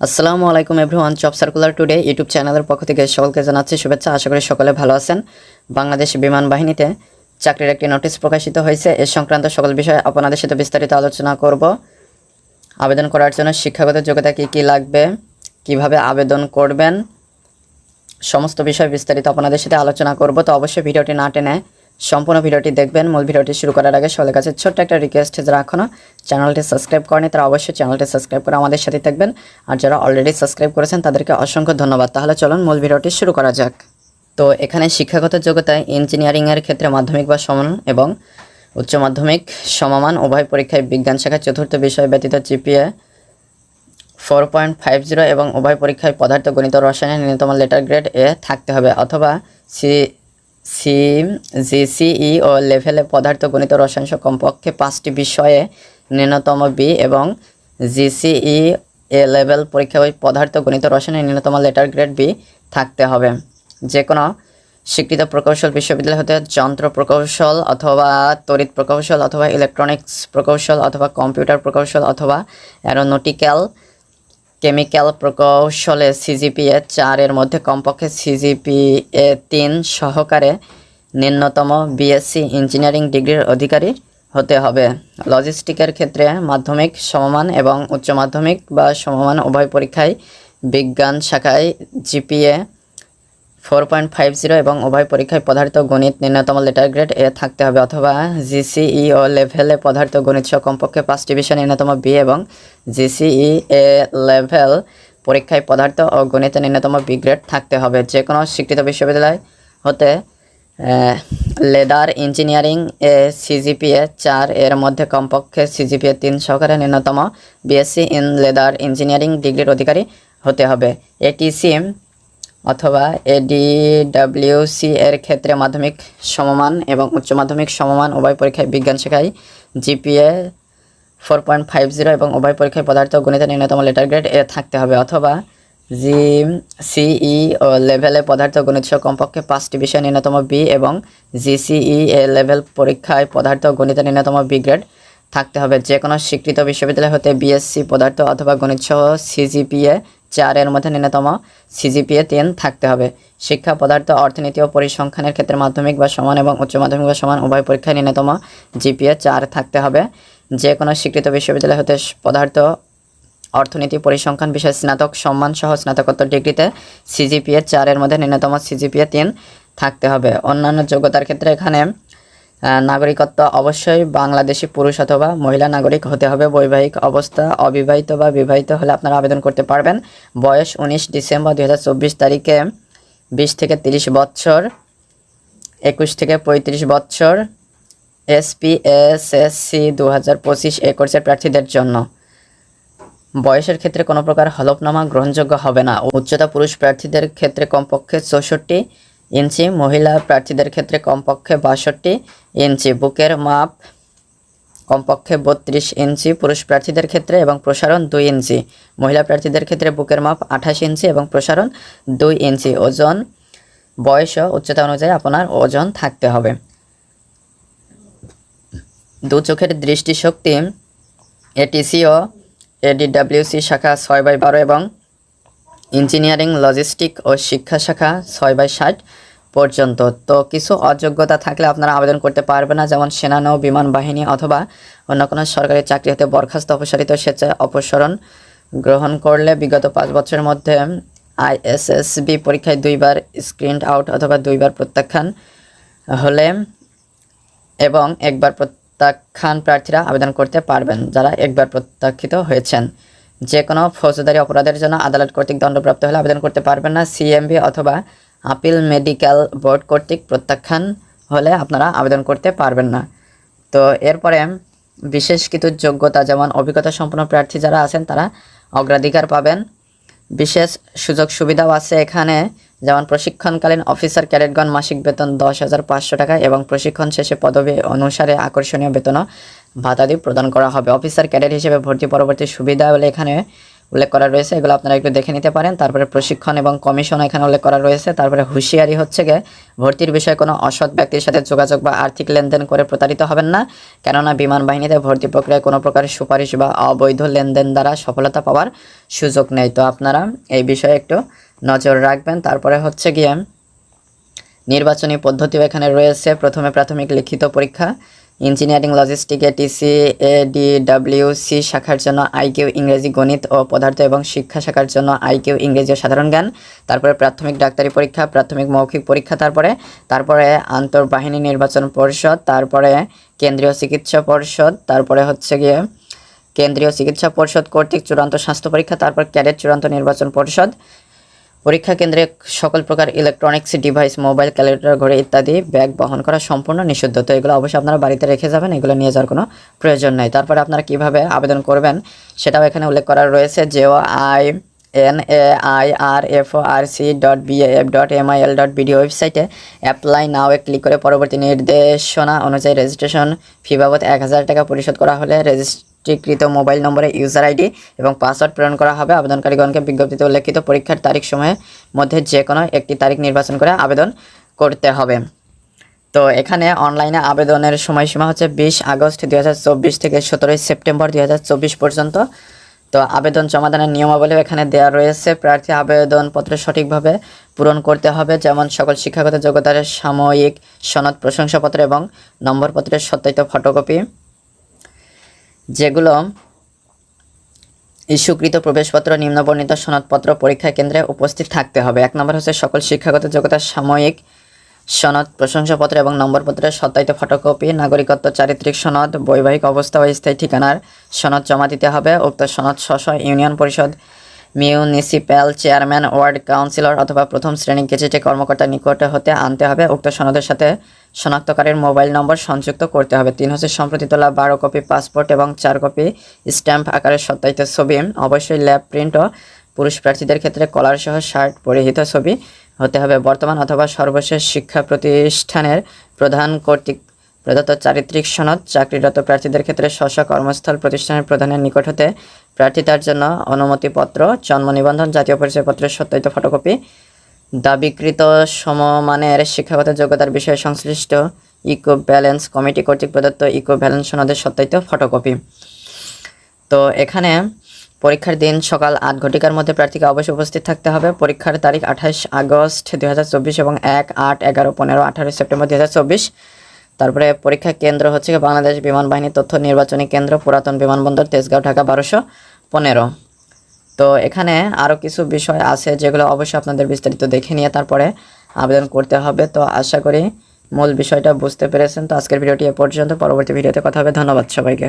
আসসালামু আলাইকুম everyone, job circular today YouTube চ্যানেলের পক্ষ থেকে সকলকে জানাচ্ছি শুভেচ্ছা। আশা করি সকলে ভালো আছেন। বাংলাদেশ বিমান বাহিনীতে চাকরির একটি নোটিশ প্রকাশিত হয়েছে। এ সংক্রান্ত সকল বিষয়ে আপনাদের সাথে বিস্তারিত আলোচনা করব। আবেদন করার জন্য শিক্ষাগত যোগ্যতা কী কী লাগবে, কীভাবে আবেদন করবেন, সমস্ত বিষয় বিস্তারিত আপনাদের সাথে আলোচনা করব। তো অবশ্যই ভিডিওটি না টেনে সম্পূর্ণ ভিডিওটি দেখবেন। মূল ভিডিওটি শুরু করার আগে সকলের কাছে ছোট্ট একটা রিকোয়েস্ট যারা এখনও চ্যানেলটি সাবস্ক্রাইব করেনি, তারা অবশ্যই চ্যানেলটি সাবস্ক্রাইব করে আমাদের সাথে থাকবেন। আর যারা অলরেডি সাবস্ক্রাইব করেছেন, তাদেরকে অসংখ্য ধন্যবাদ। তাহলে চলুন মূল ভিডিওটি শুরু করা যাক। তো এখানে শিক্ষাগত যোগ্যতায় ইঞ্জিনিয়ারিংয়ের ক্ষেত্রে মাধ্যমিক বা সমান এবং উচ্চ মাধ্যমিক সমমান উভয় পরীক্ষায় বিজ্ঞান শাখায় চতুর্থ বিষয় ব্যতীত GPA four point five zero এবং উভয় পরীক্ষায় পদার্থ, গণিত রসায়নের ন্যূনতম লেটার গ্রেড এ থাকতে হবে অথবা সি সি, জিসিই ও লেভেলে পদার্থ গণিত রসায়ন কমপক্ষে পাঁচটি বিষয়ে ন্যূনতম বি এবং জিসিই এ লেভেল পরীক্ষায় পদার্থ গণিত ও রসায়নের ন্যূনতম লেটার গ্রেড বি থাকতে হবে। যে কোনো স্বীকৃত প্রকৌশল বিশ্ববিদ্যালয় হতে যন্ত্র প্রকৌশল অথবা তড়িৎ প্রকৌশল অথবা ইলেকট্রনিক্স প্রকৌশল অথবা কম্পিউটার প্রকৌশল অথবা অ্যারোনটিক্যাল কেমিক্যাল প্রকৌশলে সিজিপিএ চারের মধ্যে কমপক্ষে সিজিপিএ তিন সহকারে নিম্নতম বিএসসি ইঞ্জিনিয়ারিং ডিগ্রির অধিকারী হতে হবে। লজিস্টিকের ক্ষেত্রে মাধ্যমিক সমমান এবং উচ্চ মাধ্যমিক বা সমমান উভয় পরীক্ষায় বিজ্ঞান শাখায় GPA four point five zero এবং উভয় পরীক্ষায় পদার্থ গণিত ন্যূনতম লেটার গ্রেড এ থাকতে হবে অথবা জিসিই ও লেভেলে পদার্থ গণিত সহ কমপক্ষে পাঁচটি বিষয় ন্যূনতম বি এবং জিসিই এ লেভেল পরীক্ষায় পদার্থ ও গণিতে ন্যূনতম বি গ্রেড থাকতে হবে। যে কোনো স্বীকৃত বিশ্ববিদ্যালয় হতে লেদার ইঞ্জিনিয়ারিং এ সিজিপিএ চার এর মধ্যে কমপক্ষে সিজিপিএ তিন সহকারে ন্যূনতম বিএসসি ইন লেদার ইঞ্জিনিয়ারিং ডিগ্রির অধিকারী হতে হবে। এটিসি অথবা এডিডাব্লিউসি এর ক্ষেত্রে মাধ্যমিক সমমান এবং উচ্চ মাধ্যমিক সমমান উভয় পরীক্ষায় বিজ্ঞান শাখায় GPA four point five zero এবং উভয় পরীক্ষায় পদার্থ ও গণিতের ন্যূনতম লেটার গ্রেড এ থাকতে হবে অথবা জি সিই ও লেভেলে পদার্থ গণিত সহ কমপক্ষে পাঁচটি বিষয় ন্যূনতম বি এবং জিসিই এ লেভেল পরীক্ষায় পদার্থ ও গণিতের ন্যূনতম বি গ্রেড থাকতে হবে। যে কোনো স্বীকৃত বিশ্ববিদ্যালয় হতে বিএসসি পদার্থ অথবা গণিত সহ সিজিপিএ চারের মধ্যে ন্যূনতম সিজিপিএ তিন থাকতে হবে। শিক্ষা, পদার্থ, অর্থনীতি ও পরিসংখ্যানের ক্ষেত্রে মাধ্যমিক বা সমান এবং উচ্চ মাধ্যমিক বা সমান উভয় পরীক্ষায় ন্যূনতম জিপিএ চার থাকতে হবে। যে কোনো স্বীকৃত বিশ্ববিদ্যালয় হতে পদার্থ, অর্থনীতি, পরিসংখ্যান বিষয়ে স্নাতক সম্মান সহ স্নাতকোত্তর ডিগ্রিতে সিজিপিএ চারের মধ্যে ন্যূনতম সিজিপিএ তিন থাকতে হবে। অন্যান্য যোগ্যতার ক্ষেত্রে এখানে নাগরিকত্ব অবশ্যই বাংলাদেশি পুরুষ অথবা মহিলা নাগরিক হতে হবে। বৈবাহিক অবস্থা অবিবাহিত বা বিবাহিত হলে আপনারা আবেদন করতে পারবেন। বয়স উনিশ ডিসেম্বর দু হাজার চব্বিশ তারিখে বিশ থেকে তিরিশ বছর, একুশ থেকে পঁয়ত্রিশ বছর এসপিএসএসসি দু হাজার পঁচিশ এ কোর্সের প্রার্থীদের জন্য। বয়সের ক্ষেত্রে কোনো প্রকার হলফনামা গ্রহণযোগ্য হবে না। উচ্চতা পুরুষ প্রার্থীদের ক্ষেত্রে কমপক্ষে চৌষট্টি ইঞ্চি, মহিলা প্রার্থীদের ক্ষেত্রে কমপক্ষে বাষট্টি ইঞ্চি। বুকের মাপ কমপক্ষে বত্রিশ ইঞ্চি। পুরুষ প্রার্থীদের ক্ষেত্রে এবং প্রসারণ দুই ইঞ্চি। মহিলা প্রার্থীদের ক্ষেত্রে বুকের মাপ আঠাশ ইঞ্চি এবং প্রসারণ দুই ইঞ্চি। ওজন, বয়স উচ্চতা অনুযায়ী আপনার ওজন থাকতে হবে। দু চোখের দৃষ্টিশক্তি এটিসি ও এডিডাব্লিউসি শাখা ছয় বাই বারো এবং ইঞ্জিনিয়ারিং, লজিস্টিক ও শিক্ষা শাখা ছয় বাই ষাট পর্যন্ত। তো কিছু অযোগ্যতা থাকলে আপনারা আবেদন করতে পারবেন না, যেমন সেনানৌ, বিমান বাহিনী অথবা অন্য কোনো সরকারি চাকরি হতে বরখাস্ত, অপসারিত, স্বেচ্ছায় অপসারণ গ্রহণ করলে বিগত পাঁচ বছরের মধ্যে আইএসএসবি পরীক্ষায় দুইবার স্ক্রিন আউট অথবা দুইবার প্রত্যাখ্যান হলে এবং একবার প্রত্যাখ্যান প্রার্থীরা আবেদন করতে পারবেন, যারা একবার প্রত্যাখ্যিত হয়েছেন। যে কোনো ফৌজদারি অপরাধের জন্য আদালত কর্তৃক দণ্ডপ্রাপ্ত হলে আবেদন করতে পারবেন না। সিএমবি অথবা আপিল মেডিকেল বোর্ড কর্তৃক প্রত্যাখ্যান হলে আপনারা আবেদন করতে পারবেন না। তো এরপরে বিশেষ কিছু যোগ্যতা, যেমন অভিজ্ঞতা সম্পন্ন প্রার্থী যারা আছেন, তারা অগ্রাধিকার পাবেন। বিশেষ সুযোগ সুবিধাও আছে এখানে, যেমন প্রশিক্ষণকালীন অফিসার ক্যাডেটগণ মাসিক বেতন দশ হাজার পাঁচশো টাকা এবং প্রশিক্ষণ শেষে পদবি অনুসারে আকর্ষণীয় বেতনও ভাতাদি প্রদান করা হবে। অফিসার ক্যাডেট হিসেবে ভর্তি পরবর্তী সুবিধা বলে এখানে উল্লেখ করা রয়েছে। এগুলো আপনারা একটু দেখে নিতে পারেন। তারপরে প্রশিক্ষণ এবং কমিশন এখানে উল্লেখ করা রয়েছে। তারপরে হুঁশিয়ারি হচ্ছে গিয়ে ভর্তির বিষয়ে কোনো অসৎ ব্যক্তির সাথে যোগাযোগ বা আর্থিক লেনদেন করে প্রতারিত হবেন না। কেননা বিমান বাহিনীতে ভর্তি প্রক্রিয়ায় কোনো প্রকার সুপারিশ বা অবৈধ লেনদেন দ্বারা সফলতা পাওয়ার সুযোগ নেই। তো আপনারা এই বিষয়ে একটু নজর রাখবেন। তারপরে হচ্ছে গিয়ে নির্বাচনী পদ্ধতিও এখানে রয়েছে। প্রথমে প্রাথমিক লিখিত পরীক্ষা। Engineering, লজিস্টিকে TC A D, W, C শাখার জন্য আইকিউ ইংরেজি, গণিত ও পদার্থ এবং শিক্ষা শাখার জন্য আইকিউ ইংরেজি ও সাধারণ জ্ঞান। তারপরে প্রাথমিক ডাক্তারি পরীক্ষা, প্রাথমিক মৌখিক পরীক্ষা, তারপরে তারপরে আন্তর্বাহিনী নির্বাচন পরিষদ, তারপরে কেন্দ্রীয় চিকিৎসা পরিষদ, তারপরে হচ্ছে গিয়ে কেন্দ্রীয় চিকিৎসা পরিষদ কর্তৃক চূড়ান্ত স্বাস্থ্য পরীক্ষা, তারপর ক্যাডেট চূড়ান্ত নির্বাচন পরিষদ। পরীক্ষা কেন্দ্রে সকল প্রকার ইলেকট্রনিক্স ডিভাইস মোবাইল ক্যালেন্ডার ঘড়ি ইত্যাদি ব্যাগ বহন করা সম্পূর্ণ নিষিদ্ধ। তো এগুলো অবশ্যই আপনারা বাড়িতে রেখে যাবেন, এগুলো নিয়ে যাওয়ার কোনো প্রয়োজন নেই। তারপরে আপনারা কীভাবে আবেদন করবেন সেটাও এখানে উল্লেখ করা রয়েছে J O I N A I R F R C dot BF dot M I L dot BD website apply now A click করে পরবর্তী নির্দেশনা অনুযায়ী রেজিস্ট্রেশন ফি বাবদ এক হাজার টাকা পরিশোধ করা হলে রেজিস্ট্রিকৃত মোবাইল নম্বরে ইউজার আইডি এবং পাসওয়ার্ড প্রেরণ করা হবে। আবেদনকারীগণকে বিজ্ঞপ্তিতে উল্লেখিত পরীক্ষার তারিখ সময়ের মধ্যে যে কোনো একটি তারিখ নির্বাচন করে আবেদন করতে হবে। তো এখানে অনলাইনে আবেদনের সময়সীমা হচ্ছে বিশ আগস্ট দুই হাজার চব্বিশ থেকে সতেরোই সেপ্টেম্বর দুই হাজার চব্বিশ পর্যন্ত। তো আবেদন জমাদানের নিয়মাবলী এখানে দেওয়া রয়েছে। প্রার্থী আবেদনপত্র সঠিকভাবে পূরণ করতে হবে, যেমন সকল শিক্ষাগত যোগ্যতার সাময়িক সনদ, প্রশংসাপত্র এবং নম্বরপত্রের সত্যায়িত ফটোকপি। যেগুলো ইস্যুকৃত প্রবেশপত্র, নিম্নবর্ণিত সনদপত্র, পরীক্ষা কেন্দ্রে উপস্থিত থাকতে হবে। এক নম্বর হচ্ছে সকল শিক্ষাগত যোগ্যতার সাময়িক সনদ, প্রশংসাপত্র এবং নম্বরপত্রের সত্যায়িত ফটোকপি, নাগরিকত্ব, চারিত্রিক সনদ, বৈবাহিক অবস্থা ও স্থায়ী ঠিকানার সনদ জমা দিতে হবে। উক্ত সনদ স্ব ইউনিয়ন পরিষদ মিউনিসিপ্যাল চেয়ারম্যান, ওয়ার্ড কাউন্সিলর অথবা প্রথম শ্রেণি গেজেটে কর্মকর্তার নিকট হতে আনতে হবে। উক্ত সনদের সাথে শনাক্তকারীর মোবাইল নম্বর সংযুক্ত করতে হবে। তিন হচ্ছে সম্প্রতি তোলা বারো কপি পাসপোর্ট এবং চার কপি স্ট্যাম্প আকারের সত্যায়িত ছবি। অবশ্যই ল্যাব প্রিন্ট ও পুরুষ প্রার্থীদের ক্ষেত্রে কলার সহ শার্ট পরিহিত ছবি হতে হবে। বর্তমান অথবা সর্বশেষ শিক্ষা প্রতিষ্ঠানের প্রধান কর্তৃক প্রদত্ত চারিত্রিক সনদ চাকরিরত প্রার্থীদের ক্ষেত্রে স্ব কর্মস্থল প্রতিষ্ঠানের প্রধানের নিকট হতে প্রার্থিতার জন্য অনুমতিপত্র, জন্ম নিবন্ধন, জাতীয় পরিচয়পত্রের সত্যায়িত ফটোকপি, দাবিকৃত সমমানের শিক্ষাগত যোগ্যতার বিষয়ে সংশ্লিষ্ট ইকো ব্যালেন্স কমিটি কর্তৃক প্রদত্ত ইকো ব্যালেন্স সনদের সত্যায়িত ফটোকপি। তো এখানে পরীক্ষার দিন সকাল আট ঘটিকার মধ্যে প্রার্থীকে অবশ্যই উপস্থিত থাকতে হবে। পরীক্ষার তারিখ আঠাশ আগস্ট দু হাজার চব্বিশ এবং এক আট এগারো পনেরো আঠারো সেপ্টেম্বর দুই হাজার চব্বিশ। তারপরে পরীক্ষা কেন্দ্র হচ্ছে বাংলাদেশ বিমান বাহিনী তথ্য নির্বাচনী কেন্দ্র, পুরাতন বিমানবন্দর, তেজগাঁও, ঢাকা, বারোশো পনেরো। তো এখানে আরও কিছু বিষয় আছে যেগুলো অবশ্যই আপনাদের বিস্তারিত দেখে নিয়ে তারপরে আবেদন করতে হবে। তো আশা করি মূল বিষয়টা বুঝতে পেরেছেন। তো আজকের ভিডিওটি এ পর্যন্ত। পরবর্তী ভিডিওতে কথা হবে। ধন্যবাদ সবাইকে।